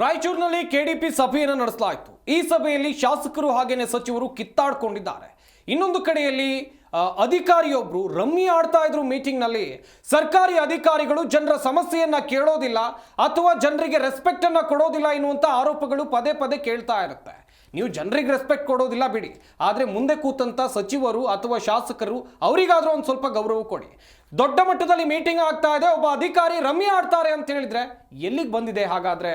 ರಾಯಚೂರಿನಲ್ಲಿ ಕೆಡಿಪಿ ಸಭೆಯನ್ನು ನಡೆಸಲಾಯಿತು. ಈ ಸಭೆಯಲ್ಲಿ ಶಾಸಕರು ಹಾಗೇನೆ ಸಚಿವರು ಕಿತ್ತಾಡ್ಕೊಂಡಿದ್ದಾರೆ. ಇನ್ನೊಂದು ಕಡೆಯಲ್ಲಿ ಅಧಿಕಾರಿಯೊಬ್ಬರು ರಮ್ಮಿ ಆಡ್ತಾ ಇದ್ರು ಮೀಟಿಂಗ್ನಲ್ಲಿ. ಸರ್ಕಾರಿ ಅಧಿಕಾರಿಗಳು ಜನರ ಸಮಸ್ಯೆಯನ್ನ ಕೇಳೋದಿಲ್ಲ ಅಥವಾ ಜನರಿಗೆ ರೆಸ್ಪೆಕ್ಟನ್ನು ಕೊಡೋದಿಲ್ಲ ಎನ್ನುವಂಥ ಆರೋಪಗಳು ಪದೇ ಪದೇ ಕೇಳ್ತಾ ಇರುತ್ತೆ. ನೀವು ಜನರಿಗೆ ರೆಸ್ಪೆಕ್ಟ್ ಕೊಡೋದಿಲ್ಲ ಬಿಡಿ. ಆದರೆ ಮುಂದೆ ಕೂತಂತ ಸಚಿವರು ಅಥವಾ ಶಾಸಕರು ಅವರಿಗಾದರೂ ಒಂದು ಸ್ವಲ್ಪ ಗೌರವ ಕೊಡಿ. ದೊಡ್ಡ ಮಟ್ಟದಲ್ಲಿ ಮೀಟಿಂಗ್ ಆಗ್ತಾ ಇದೆ. ಒಬ್ಬ ಅಧಿಕಾರಿ ರಮ್ಮಿ ಆಡ್ತಾರೆ ಅಂತ ಹೇಳಿದ್ರೆ ಎಲ್ಲಿಗೆ ಬಂದಿದೆ ಹಾಗಾದ್ರೆ?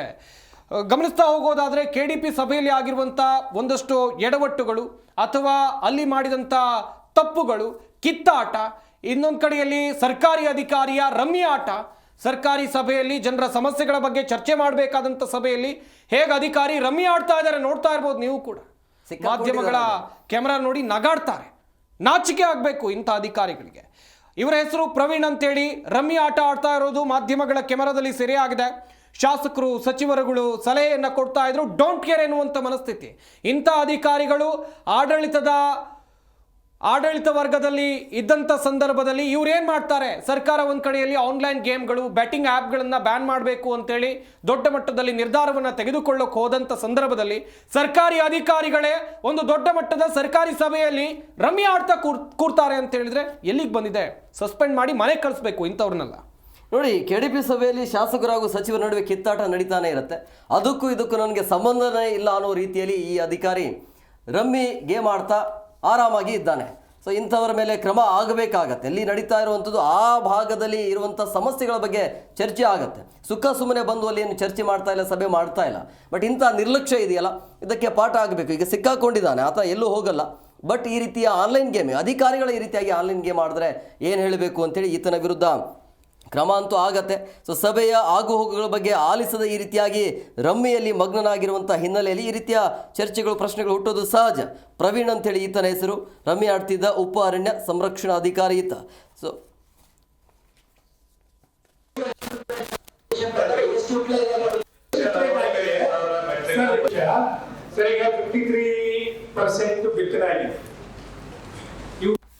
ಗಮನಿಸ್ತಾ ಹೋಗೋದಾದರೆ ಕೆ ಡಿ ಪಿ ಸಭೆಯಲ್ಲಿ ಆಗಿರುವಂಥ ಒಂದಷ್ಟು ಎಡವಟ್ಟುಗಳು ಅಥವಾ ಅಲ್ಲಿ ಮಾಡಿದಂಥ ತಪ್ಪುಗಳು ಕಿತ್ತಾಟ ಇನ್ನೊಂದು ಕಡೆಯಲ್ಲಿ ಸರ್ಕಾರಿ ಅಧಿಕಾರಿಯ ರಮ್ಮಿ ಆಟ ಸರ್ಕಾರಿ ಸಭೆಯಲ್ಲಿ ಜನರ ಸಮಸ್ಯೆಗಳ ಬಗ್ಗೆ ಚರ್ಚೆ ಮಾಡಬೇಕಾದಂಥ ಸಭೆಯಲ್ಲಿ ಹೇಗೆ ಅಧಿಕಾರಿ ರಮ್ಯ ಆಡ್ತಾ ಇದ್ದಾರೆ ನೋಡ್ತಾ ಇರ್ಬೋದು ನೀವು ಕೂಡ. ಮಾಧ್ಯಮಗಳ ಕ್ಯಾಮೆರಾ ನೋಡಿ ನಗಾಡ್ತಾರೆ. ನಾಚಿಕೆ ಆಗಬೇಕು ಇಂಥ ಅಧಿಕಾರಿಗಳಿಗೆ. ಇವರ ಹೆಸರು ಪ್ರವೀಣ್ ಅಂತೇಳಿ. ರಮ್ಮಿ ಆಟ ಆಡ್ತಾ ಇರೋದು ಮಾಧ್ಯಮಗಳ ಕ್ಯಾಮೆರಾದಲ್ಲಿ ಸೆರೆಯಾಗಿದೆ. ಶಾಸಕರು, ಸಚಿವರುಗಳು ಸಲಹೆಯನ್ನು ಕೊಡ್ತಾ ಇದ್ರು. ಡೋಂಟ್ ಕೇರ್ ಎನ್ನುವಂಥ ಮನಸ್ಥಿತಿ. ಇಂಥ ಅಧಿಕಾರಿಗಳು ಆಡಳಿತದ ಆಡಳಿತ ವರ್ಗದಲ್ಲಿ ಇದ್ದಂಥ ಸಂದರ್ಭದಲ್ಲಿ ಇವ್ರು ಏನು ಮಾಡ್ತಾರೆ? ಸರ್ಕಾರ ಒಂದು ಕಡೆಯಲ್ಲಿ ಆನ್ಲೈನ್ ಗೇಮ್ಗಳು ಬ್ಯಾಟಿಂಗ್ ಆ್ಯಪ್ಗಳನ್ನು ಬ್ಯಾನ್ ಮಾಡಬೇಕು ಅಂತೇಳಿ ದೊಡ್ಡ ಮಟ್ಟದಲ್ಲಿ ನಿರ್ಧಾರವನ್ನು ತೆಗೆದುಕೊಳ್ಳೋಕೆ ಹೋದಂಥ ಸಂದರ್ಭದಲ್ಲಿ ಸರ್ಕಾರಿ ಅಧಿಕಾರಿಗಳೇ ಒಂದು ದೊಡ್ಡ ಮಟ್ಟದ ಸರ್ಕಾರಿ ಸಭೆಯಲ್ಲಿ ರಮ್ಮಿ ಆಡ್ತಾ ಕೂರ್, ಕೂರ್ತಾರೆ ಅಂತ ಹೇಳಿದ್ರೆ ಎಲ್ಲಿಗೆ ಬಂದಿದೆ? ಸಸ್ಪೆಂಡ್ ಮಾಡಿ ಮನೆ ಕಳಿಸ್ಬೇಕು ಇಂಥವ್ರನ್ನೆಲ್ಲ. ನೋಡಿ ಕೆ ಡಿ ಪಿ ಸಭೆಯಲ್ಲಿ ಶಾಸಕರು ಹಾಗೂ ಸಚಿವರ ನಡುವೆ ಕಿತ್ತಾಟ ನಡೀತಾನೆ ಇರುತ್ತೆ. ಅದಕ್ಕೂ ಇದಕ್ಕೂ ನನಗೆ ಸಂಬಂಧನೇ ಇಲ್ಲ ಅನ್ನೋ ರೀತಿಯಲ್ಲಿ ಈ ಅಧಿಕಾರಿ ರಮ್ಮಿ ಗೇಮ್ ಆಡ್ತಾ ಆರಾಮಾಗಿ ಇದ್ದಾನೆ. ಸೊ ಇಂಥವರ ಮೇಲೆ ಕ್ರಮ ಆಗಬೇಕಾಗತ್ತೆ. ಎಲ್ಲಿ ನಡೀತಾ ಇರುವಂಥದ್ದು ಆ ಭಾಗದಲ್ಲಿ ಇರುವಂಥ ಸಮಸ್ಯೆಗಳ ಬಗ್ಗೆ ಚರ್ಚೆ ಆಗುತ್ತೆ. ಸುಖ ಸುಮ್ಮನೆ ಬಂದು ಅಲ್ಲಿ ಏನು ಚರ್ಚೆ ಮಾಡ್ತಾ ಇಲ್ಲ, ಸಭೆ ಮಾಡ್ತಾ ಇಲ್ಲ. ಬಟ್ ಇಂಥ ನಿರ್ಲಕ್ಷ್ಯ ಇದೆಯಲ್ಲ, ಇದಕ್ಕೆ ಪಾಠ ಆಗಬೇಕು. ಈಗ ಸಿಕ್ಕಾಕೊಂಡಿದ್ದಾನೆ ಆತ ಎಲ್ಲೂ ಹೋಗಲ್ಲ. ಬಟ್ ಈ ರೀತಿಯ ಆನ್ಲೈನ್ ಗೇಮ್ ಅಧಿಕಾರಿಗಳ ಈ ರೀತಿಯಾಗಿ ಆನ್ಲೈನ್ ಗೇಮ್ ಮಾಡಿದ್ರೆ ಏನು ಹೇಳಬೇಕು ಅಂತೇಳಿ ಈತನ ವಿರುದ್ಧ ಕ್ರಮ ಅಂತೂ ಆಗತ್ತೆ. ಸೊ ಸಭೆಯ ಆಗುಹೋಗುಗಳ ಬಗ್ಗೆ ಆಲಿಸದ ಈ ರೀತಿಯಾಗಿ ರಮ್ಮಿಯಲ್ಲಿ ಮಗ್ನನಾಗಿರುವಂಥ ಹಿನ್ನೆಲೆಯಲ್ಲಿ ಈ ರೀತಿಯ ಚರ್ಚೆಗಳು, ಪ್ರಶ್ನೆಗಳು ಹುಟ್ಟೋದು ಸಹಜ. ಪ್ರವೀಣ್ ಅಂತೇಳಿ ಈತನ ಹೆಸರು. ರಮ್ಮಿ ಆಡ್ತಿದ್ದ ಉಪ ಅರಣ್ಯ ಸಂರಕ್ಷಣಾ ಅಧಿಕಾರಿ ಈತ. ಸೊ ಸರ್, ಈಗ ಫಿಫ್ಟಿ ತ್ರೀ ಪರ್ಸೆಂಟ್ ಬಿತ್ತನೆ ಆಗಿದೆ.